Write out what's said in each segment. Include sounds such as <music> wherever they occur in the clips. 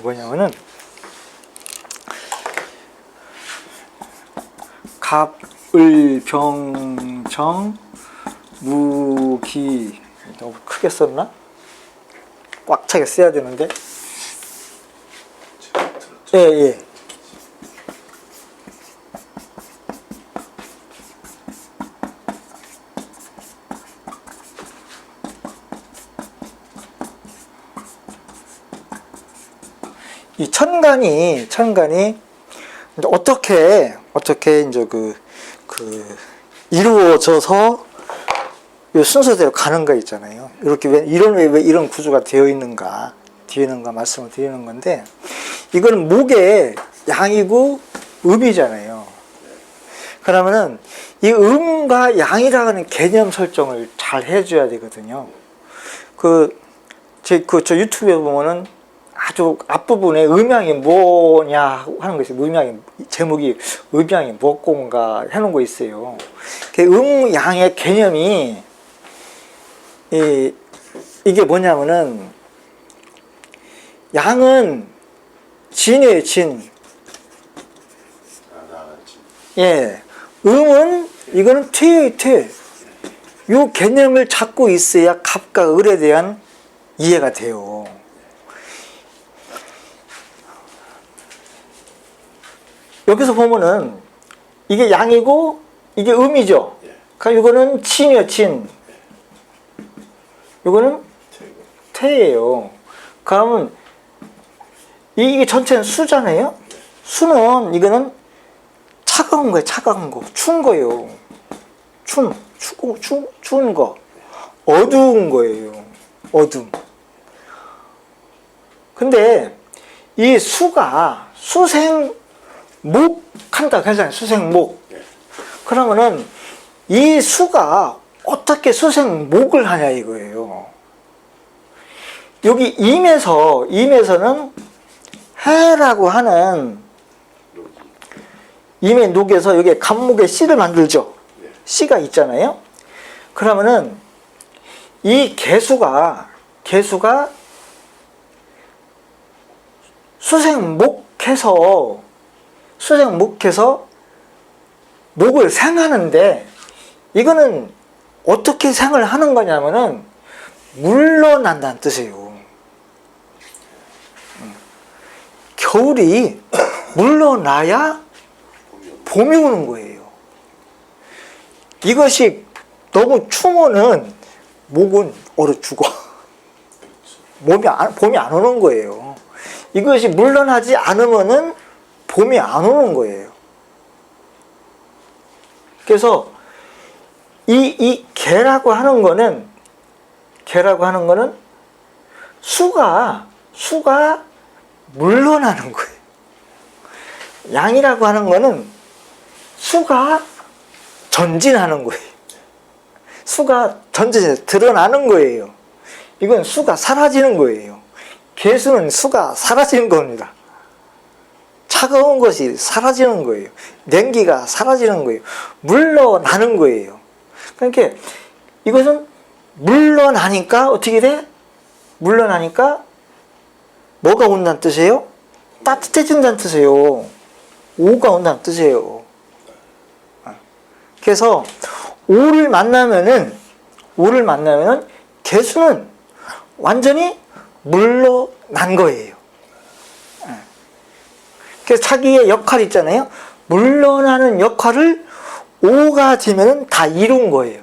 뭐냐면은 갑을병정 무기 너무 크게 썼나? 꽉 차게 써야 되는데 예 예. 이 천간이 천간이 어떻게 어떻게 이제 그, 그 이루어져서 이 순서대로 가는가 있잖아요. 이렇게 왜 이런 왜, 왜 이런 구조가 되어 있는가 되어 있는가 말씀을 드리는 건데 이거는 목의 양이고 음이잖아요. 그러면은 이 음과 양이라는 개념 설정을 잘 해줘야 되거든요. 그, 제, 그, 저 유튜브에 보면은 아주 앞부분에 음양이 뭐냐 하는 거 있어요. 음양이, 제목이 음양이 뭐고인가 해놓은 거 있어요. 그 음양의 개념이, 이, 이게 뭐냐면은, 양은 진이에요, 진. 예. 음은, 이거는 퇴의 퇴. 요 개념을 잡고 있어야 갑과 을에 대한 이해가 돼요. 여기서 보면은 이게 양이고 이게 음이죠. 예. 그러니까 이거는 진이요, 진. 이거는. 태예요. 그러면 이- 이게 전체는 수잖아요. 수는 이거는 차가운 거예요. 차가운 거, 추운 거예요. 춤, 추고 추, 추운 거, 어두운 거예요. 어둠. 근데 이 수가 수생 목 한다 그러잖아요. 수생목. 예. 그러면은 이 수가 어떻게 수생목을 하냐 이거예요. 여기 임에서 임에서는 해라고 하는. 임의 녹에서 여기 간목의 씨를 만들죠. 예. 씨가 있잖아요. 그러면은 이 개수가 개수가 수생목해서 수생목해서 목을 생하는데 이거는 어떻게 생을 하는 거냐면은 물러난다는 뜻이에요. 음. 겨울이 <coughs> 물러나야 봄이 오는 거예요. 이것이 너무 추면은 목은 얼어 죽어. <laughs> 몸이 안, 봄이 안 오는 거예요. 이것이 물러나지 않으면은 봄이 안 오는 거예요. 그래서 이, 이 개라고 하는 거는, 개라고 하는 거는 수가, 수가 물러나는 거예요. 양이라고 하는 거는 수가 전진하는 거예요. 수가 전진해서 드러나는 거예요. 이건 수가 사라지는 거예요. 개수는 수가 사라지는 겁니다. 차가운 것이 사라지는 거예요. 냉기가 사라지는 거예요. 물러나는 거예요. 그러니까 이것은 물러나니까 어떻게 돼? 물러나니까 뭐가 온다는 뜻이에요? 따뜻해진다는 뜻이에요. 오가 온다는 뜻이에요. 그래서 오를 만나면은 오를 만나면은 개수는 완전히 물러난 거예요. 예. 그래서 자기의 역할 있잖아요. 물러나는 역할을 오가 되면은 다 이룬 거예요.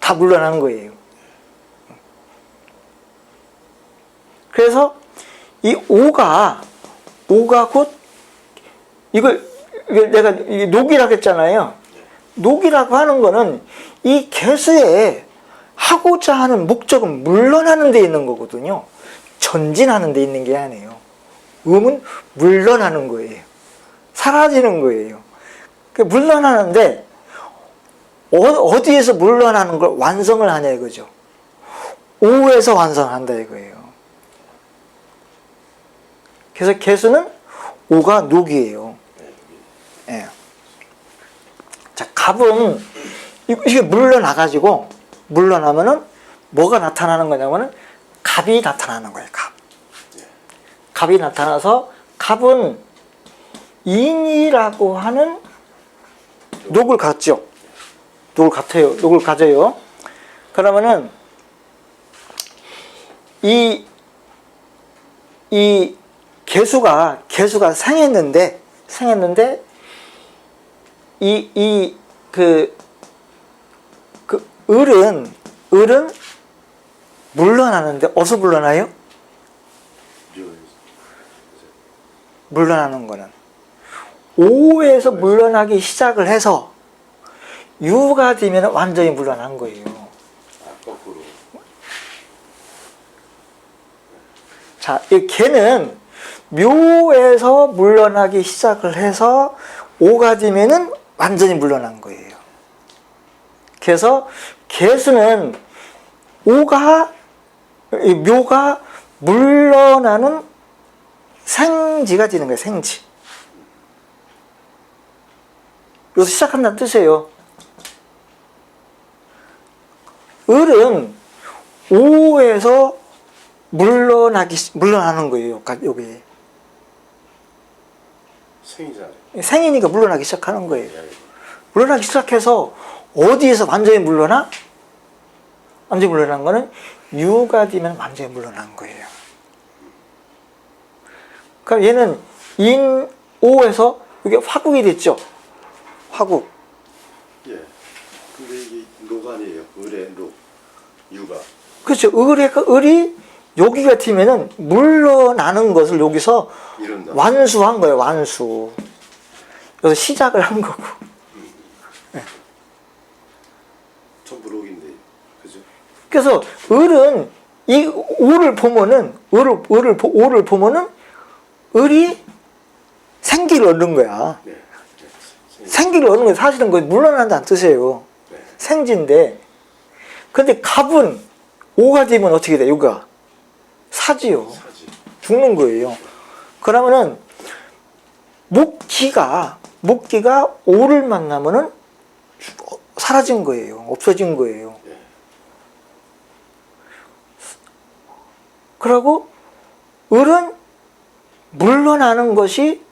다 물러난 거예요. 그래서 이 오가 오가 곧 이걸 이걸 내가 녹이라고 했잖아요. 녹이라고 하는 거는 이 개수에 하고자 하는 목적은 물러나는 데 있는 거거든요. 전진하는 데 있는 게 아니에요. 음은 물러나는 거예요. 사라지는 거예요. 그 물러나는데 어, 어디에서 물러나는 걸 완성을 하냐 이거죠. 오에서 완성한다 이거예요. 그래서 개수는 오가 녹이에요. 예. 자, 갑은 이- 이게 물러나가지고 물러나면은 뭐가 나타나는 거냐면은 갑이 나타나는 거예요. 갑. 갑이 나타나서 갑은 인이라고 하는 녹을 갖죠. 녹을 같아요. 녹을 가져요. 그러면은 이, 이 개수가, 개수가 생했는데, 생했는데, 이, 이, 그, 그, 을은, 을은 물러나는데, 어디서 물러나요? 물러나는 거는. 오에서 물러나기 시작을 해서, 유가 되면 완전히 물러난 거예요. 자, 이 개는 묘에서 물러나기 시작을 해서 오가 되면은 완전히 물러난 거예요. 그래서 개수는 오가 이 묘가 물러나는 생지가 되는 거예요. 생지. 여기서 시작한다는 뜻이에요. 을은 오에서 물러나기 시- 물러나는 거예요. 가- 여기 생이잖아요. 생이니까 물러나기 시작하는 거예요. 야, 물러나기 시작해서 어디에서 완전히 물러나? 완전히 물러난 거는 유가 되면 완전히 물러난 거예요. 그럼 얘는 인 오에서 이게 화국이 됐죠. 화국. 예. 근데 이게 노간이에요. 을의 노. 유가. 그렇죠. 을의 그 을이 여기 같으면은 물러나는 것을 여기서 이런다. 완수한 거예요. 완수. 여기서 시작을 한 거고. 전부 록인데. 그죠? 그래서 을은 이 오를 보면은 을을 오를 보면은 을이 생기를 얻는 거야. 네. 네. 생. 생기를 얻는 거 사실은 그 물러난다는 뜻이에요. 네. 생지인데. 근데 갑은 오가 되면 어떻게 돼? 요가 사지요. 사지. 죽는 거예요. 그러면은 목기가 목기가 오를 만나면은 죽- 사라진 거예요. 없어진 거예요. 네. 그러고 을은 물러나는 것이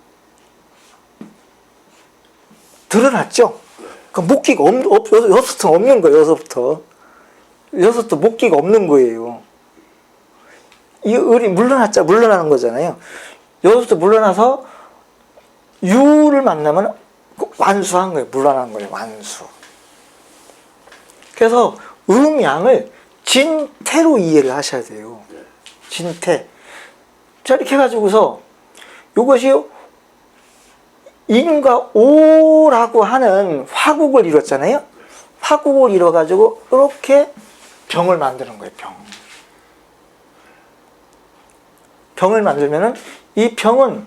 드러났죠. 그 목기가 없, 없, 여기서부터 없는 거예요. 여기서부터. 여기서부터 목기가 없는 거예요. 이 을이 물러났자 물러나는 거잖아요. 여기서부터 물러나서 유를 만나면 그 완수한 거예요. 물러난 거예요. 완수. 그래서 음양을 진태로 이해를 하셔야 돼요. 네. 진태. 자, 이렇게 해가지고서 이것이 인과 오라고 하는 화국을 이뤘잖아요. 화국을 이뤄가지고 이렇게 병을 만드는 거예요, 병. 병을 만들면은 이 병은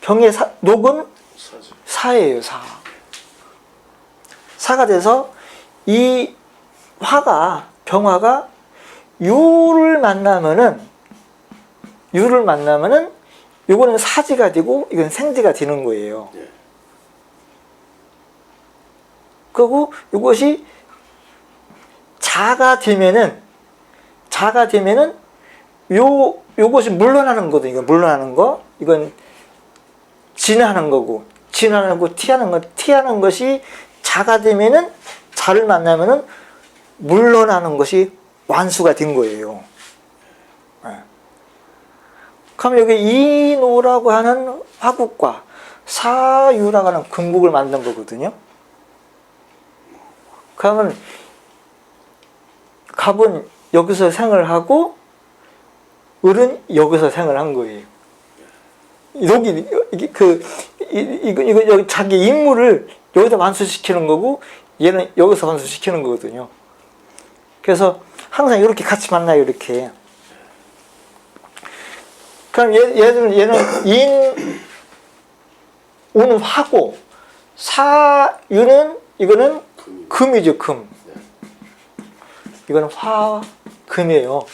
병의 사, 녹은. 사예요, 사. 사가 돼서 이 화가 병화가 유를 만나면은 유를 만나면은 요거는 사지가 되고 이건 생지가 되는 거예요. 예. 그리고 이것이 자가 되면은 자가 되면은 요 요것이 물러나는 거거든요. 이건 물러나는 거. 이건 진하는 거고 진하는 거 티하는 거 티하는 것이 자가 되면은 자를 만나면은 물러나는 것이 완수가 된 거예요. 예. 그럼 여기 이노라고 하는 화국과 사유라고 하는 금국을 만든 거거든요. 그러면 갑은 여기서 생을 하고 을은 여기서 생을 한 거예요. 여기 그 이- 이거 이거 여기 자기 임무를 여기다 완수시키는 거고 얘는 여기서 완수시키는 거거든요. 그래서 항상 이렇게 같이 만나요 이렇게. 그럼 얘, 얘는 얘는 인 오는 화고 사 유는 이거는 금이. 금이죠 금. 네. 이거는 화 금이에요.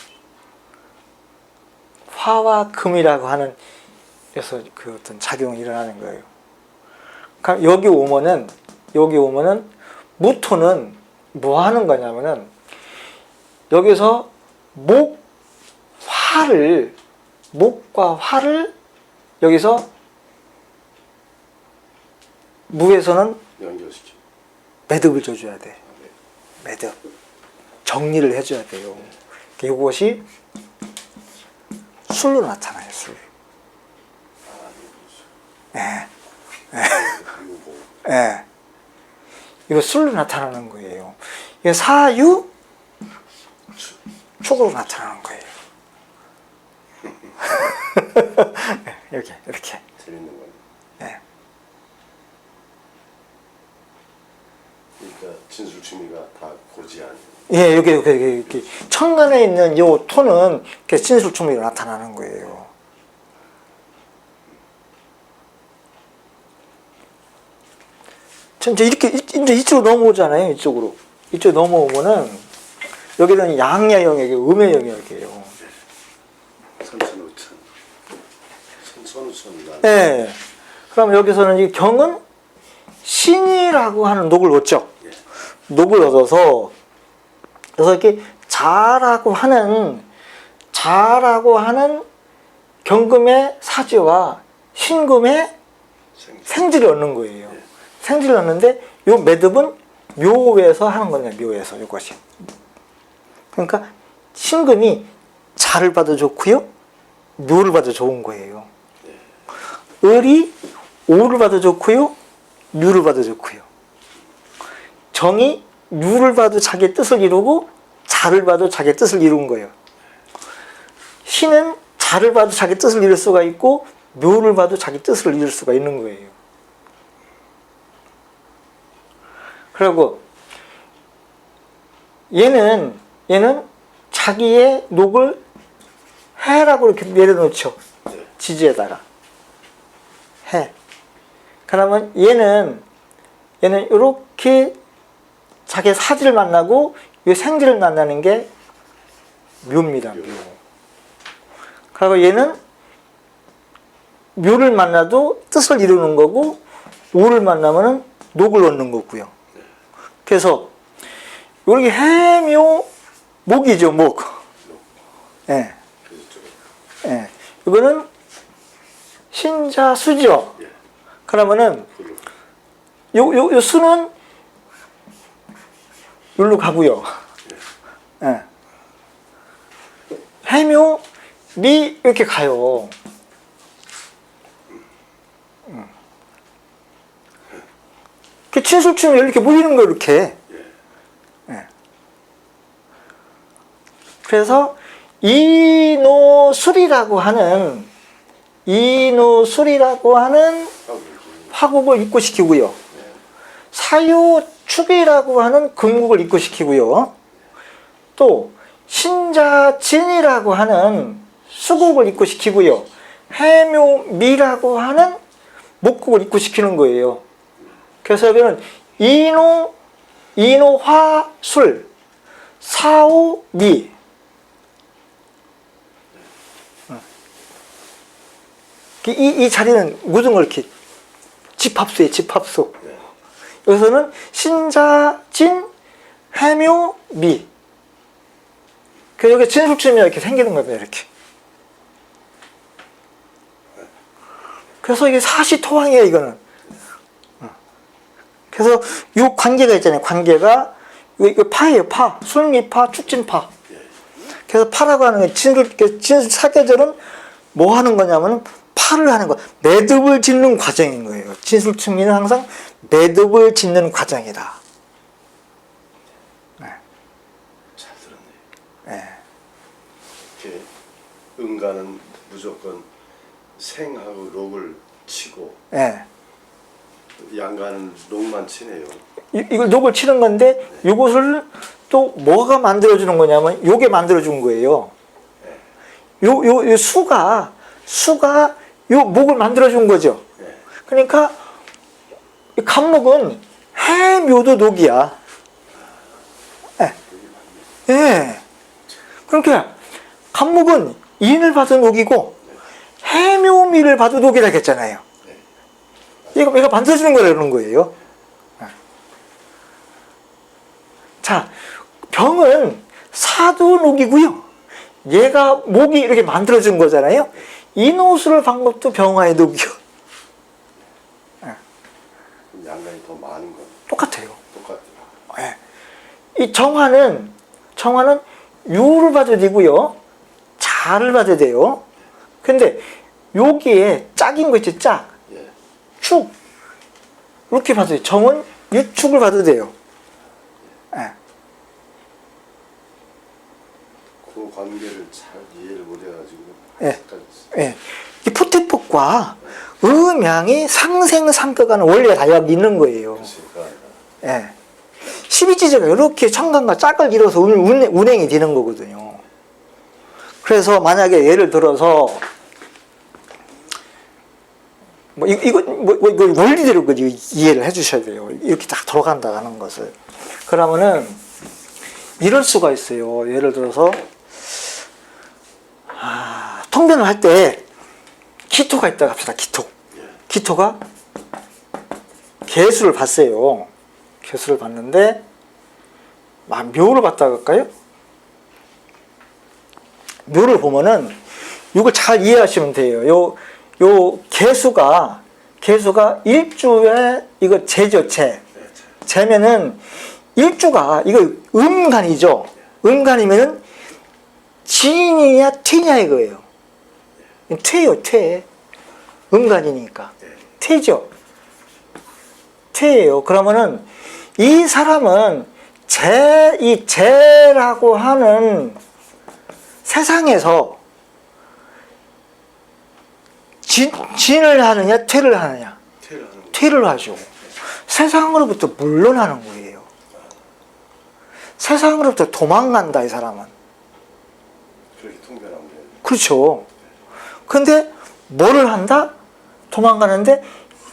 화와 금이라고 하는 그래서 그 어떤 작용이 일어나는 거예요. 그럼 여기 오면은 여기 오면은 무토는 뭐 하는 거냐면은 여기서 목 화를 목과 화를 여기서 무에서는 연결시켜. 매듭을 줘줘야 돼. 아, 네. 매듭. 정리를 해줘야 돼요. 이것이 술로 나타나요, 술. 예, 그리고 뭐 예. 이거 술로 나타나는 거예요. 이게 사유, 축으로 나타나는 거예요. 이렇게, 이렇게. 재밌는 거네. 예. 그러니까 진술충미가 다 고지 아니에요. 예, 여기, 여기, 여기, 여기. 천간에 있는 요 톤은 이렇게 진술충미로 나타나는 거예요. 전 이제 이렇게, 이- 이제 이쪽으로 넘어오잖아요, 이쪽으로. 이쪽 넘어오면은, 여기는 양의 영역이 음의 영역이에요. 예. 그럼 여기서는 이 경은 신이라고 하는 녹을 얻죠. 예. 녹을 얻어서 그래서 이렇게 자라고 하는 자라고 하는 경금의 사지와 신금의 생. 생지를 얻는 거예요. 생지를 얻는데 요 매듭은 묘에서 하는 거냐 묘에서 이것이. 그러니까 신금이 자를 봐도 좋고요, 묘를 봐도 좋은 거예요. 을이 오를 봐도 좋고요, 묘를 봐도 좋고요. 정이 묘를 봐도 자기 뜻을 이루고 자를 봐도 자기 뜻을 이룬 거예요. 신은 자를 봐도 자기 뜻을 이룰 수가 있고 묘를 봐도 자기 뜻을 이룰 수가 있는 거예요. 그리고 얘는 얘는 자기의 녹을 해라고 이렇게 내려놓죠. 네. 지지에다가 해. 그러면 얘는 얘는 이렇게 자기 사지를 만나고 이 생지를 만나는 게 묘입니다. 묘. 그리고 얘는 묘를 만나도 뜻을 이루는 거고 오를 만나면은 녹을 얻는 거고요. 그래서 이렇게 해묘 목이죠 목. 예. 좀. 예. 이거는 신자 수죠. 예. 그러면은 요, 요, 요 수는 여기로 가고요. 예. 해묘, 미 이렇게 가요. 음. 이렇게 친술충이 이렇게 모이는 거 이렇게. 예. 그래서 이노술이라고 하는 이노술이라고 하는 화국을 입고시키고요. 사유축이라고 하는 금국을 입고시키고요. 또 신자진이라고 하는 수국을 입고시키고요. 해묘미라고 하는 목국을 입고시키는 거예요. 그래서 여기는 이노, 이노화술, 사오미. 이, 이 자리는 모든 걸 이렇게 집합소에 집합소. 네. 여기서는 신자 진 해묘 미. 그 여기 진술쯤이 이렇게 생기는 겁니다. 이렇게. 그래서 이게 사시토왕이에요. 이거는. 어. 그래서 요 관계가 있잖아요. 관계가 이거, 파예요. 파. 술미파, 축진파. 그래서 파라고 하는 게 진술 진술 사계절은 뭐 하는 거냐면 파를 하는 거. 매듭을 짓는 과정인 거예요. 진술 측미는 항상 매듭을 짓는 과정이다. 잘 들었네. 예. 이렇게 응가는 무조건 생하고 록을 치고 예. 양가는 록만 치네요. 이- 이걸 녹을 치는 건데 이것을 또 뭐가 만들어주는 거냐면 요게 만들어준 거예요. 요, 요, 요 수가, 수가 요 목을 만들어준 거죠. 네. 그러니까 이 간목은 해묘도 녹이야. 예. 예. 그러니까 간목은 인을 봐도 녹이고 해묘미를 봐도 녹이라 했잖아요. 얘가, 얘가 만들어주는 거라는 거예요. 예. 자, 병은 사도 녹이고요. 얘가 목이 이렇게 만들어준 거잖아요. 인호수를 방법도 병화에 녹여 그럼 양간이 더 많은 건 똑같아요. 똑같아요. 예. 이 정화는 정화는 유를 봐도 되고요. 자를 봐도 돼요. 근데 여기에 짝인 거 있죠, 짝. 예. 축. 이렇게 봐도 돼요. 정은 유축을 봐도 돼요. 예. 그 관계를 잘 이해를 못해가지고 예. 예. 이 포태법과 음양이 상생상극하는 원리가 다 여기 있는 거예요. 예. 12지제가 이렇게 청간과 짝을 이뤄서 운, 운, 운행이 되는 거거든요. 그래서 만약에 예를 들어서 뭐 이- 이거 뭐, 뭐 이거 원리대로 그 이해를 해주셔야 돼요. 이렇게 다 돌아간다 하는 것을. 그러면은 이럴 수가 있어요. 예를 들어서 아, 통변을 할 때 키토가 있다 합시다. 키토. 키토가 개수를 봤어요. 개수를 봤는데 막 묘를 봤다 할까요? 묘를 보면은 이걸 잘 이해하시면 돼요. 요, 요 개수가 개수가 일주에 이거 재. 재면은 일주가 이거 음간이죠. 음간이면은 진이냐 퇴냐 이거예요. 퇴요 퇴. 음간이니까 퇴죠. 퇴예요. 그러면은 이 사람은 재, 이 재라고 하는 세상에서 진, 진을 하느냐, 퇴를 하느냐. 퇴를 하죠. 세상으로부터 물러나는 거예요. 세상으로부터 도망간다, 이 사람은. 그렇죠. 근데 뭐를 한다? 도망가는데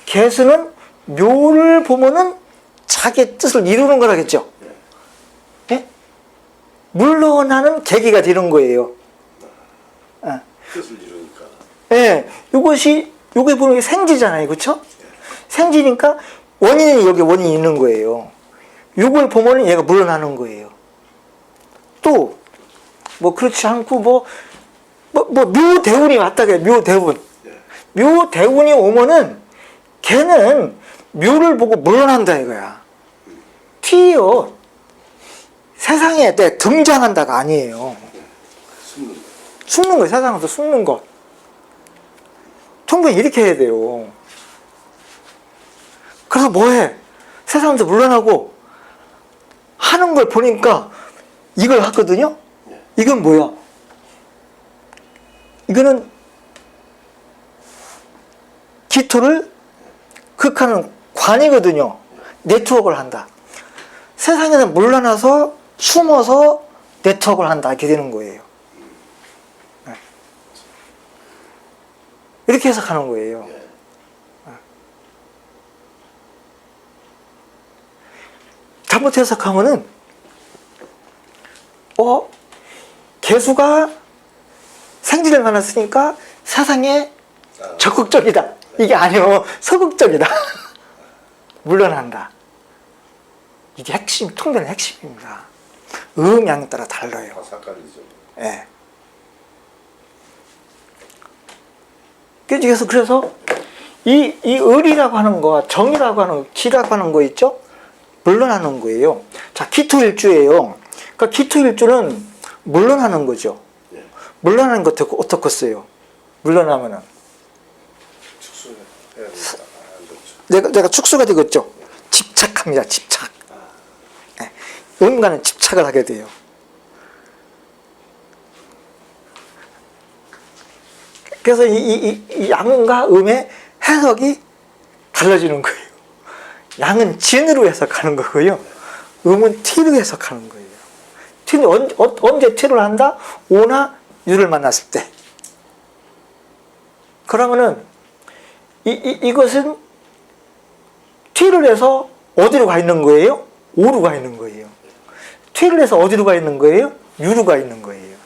개수는 묘를 보면은 자기 뜻을 이루는 거라겠죠. 예? 물러나는 계기가 되는 거예요. 예. 뜻을 이루니까 예, 이것이 요게 보는 게 생지잖아요, 그렇죠? 생지니까 원인이 여기 원인이 있는 거예요. 요걸 보면은 얘가 물러나는 거예요. 또 뭐 그렇지 않고 뭐 뭐 뭐 묘대운이 왔다 그래 묘대운. 예. 묘대운이 오면은 걔는 묘를 보고 물러난다 이거야. 티요. 세상에 내 등장한다가 아니에요. 숨는 거. 숨는 거예요. 세상에서 숨는 것. 통변 이렇게 해야 돼요. 그래서 뭐해? 세상에서 물러나고 하는 걸 보니까 이걸 하거든요. 예. 이건 뭐야? 이거는 기토를 극하는 관이거든요. 네트워크를 한다. 세상에는 물러나서 숨어서 네트워크를 한다. 이렇게 되는 거예요. 네. 이렇게 해석하는 거예요. 예. 잘못 해석하면은 어 개수가 생지를 만났으니까 세상에 아, 적극적이다 이게 아니요 소극적이다 <laughs> 물러난다 이게 핵심 통변의 핵심입니다 음양에 따라 달라요. 예. 그래서 그래서 이, 이 을이라고 하는 거와 정이라고 하는 기라고 하는 거 있죠? 물러나는 거예요. 자, 기토일주예요. 그러니까 기토일주는 물러나는 거죠. 예. 물러나는 거 어떻게, 어떻게 써요? 물러나면은. 내가, 내가 축소가 되겠죠? 집착합니다, 집착. 예. 음과는 집착을 하게 돼요. 그래서 이, 이, 이- 이 양과 음의 해석이 달라지는 거예요. 양은 진으로 해석하는 거고요. 음은 티로 해석하는 거예요. 티는 언, 어, 언제 티를 한다? 오나 유를 만났을 때. 그러면은 이, 이, 이것은 티를 해서 어디로 가 있는 거예요? 오로 가 있는 거예요. 티를 해서 어디로 가 있는 거예요? 유로 가 있는 거예요.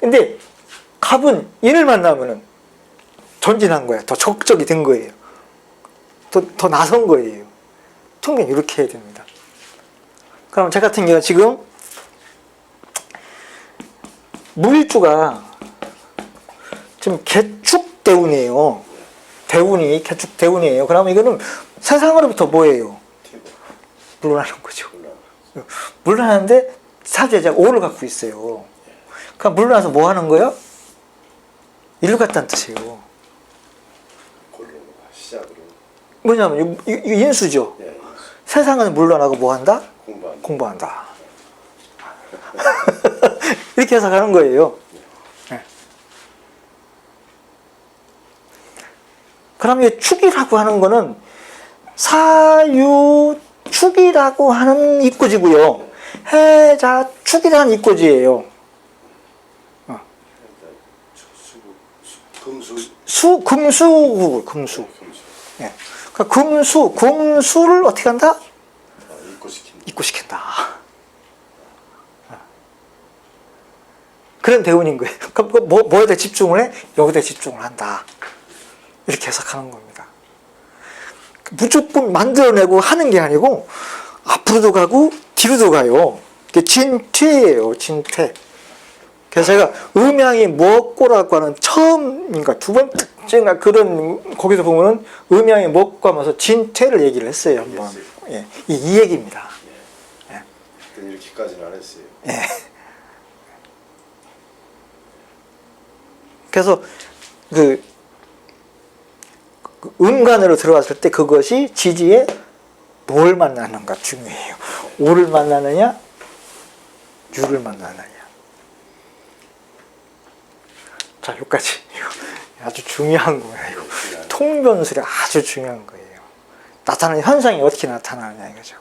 근데 갑은 인을 만나면은 전진한 거야. 더 적극적이 된 거예요. 더, 더 나선 거예요. 통변 이렇게 해야 됩니다. 그럼 제 같은 경우 지금 물주가 지금 개축 대운이에요. 대운이 개축 대운이에요. 그러면 이거는 세상으로부터 뭐예요? 물러나는 거죠. 물러나는데 사주에자 오를 갖고 있어요. 그럼 물러나서 뭐 하는 거예요? 일로 갔다는 뜻이에요. 뭐냐면 이, 이, 이 인수죠. 예. 세상은 물러나고 뭐 한다? 공부한. 공부한다. <laughs> 이렇게 해석하는 거예요. 네. 그럼 이 축이라고 하는 거는 사유축이라고 하는 입고지고요. 해자 축이라는 입고지예요. 수, 금수. 수 금수 금수. 금수. 예. 그러니까 금수 금수를 어떻게 한다? 아, 입고 시킨다. 입고시킨다. 그런 대운인 거예요. <laughs> 그럼 그 뭐, 뭐에다 집중을 해? 여기다 집중을 한다. 이렇게 해석하는 겁니다. 무조건 만들어내고 하는 게 아니고 앞으로도 가고 뒤로도 가요. 진퇴예요. 진퇴. 그래서 제가 음양이 무엇고라고 하는 처음인가 두 번째인가 그런 거기서 보면은 음양이 무엇고 하면서 진퇴를 얘기를 했어요 한번. 예, 이, 이 얘기입니다. 그때 이렇게까지는 안 했어요. 예. 그래서 그, 그 음간으로 들어갔을 때 그것이 지지에 뭘 만나는가 중요해요. 오를 만나느냐, 유를 만나느냐. 자, 여기까지. 아주 중요한 거예요. 이거. 통변술이 아주 중요한 거예요. 나타나는 현상이 어떻게 나타나느냐 이거죠.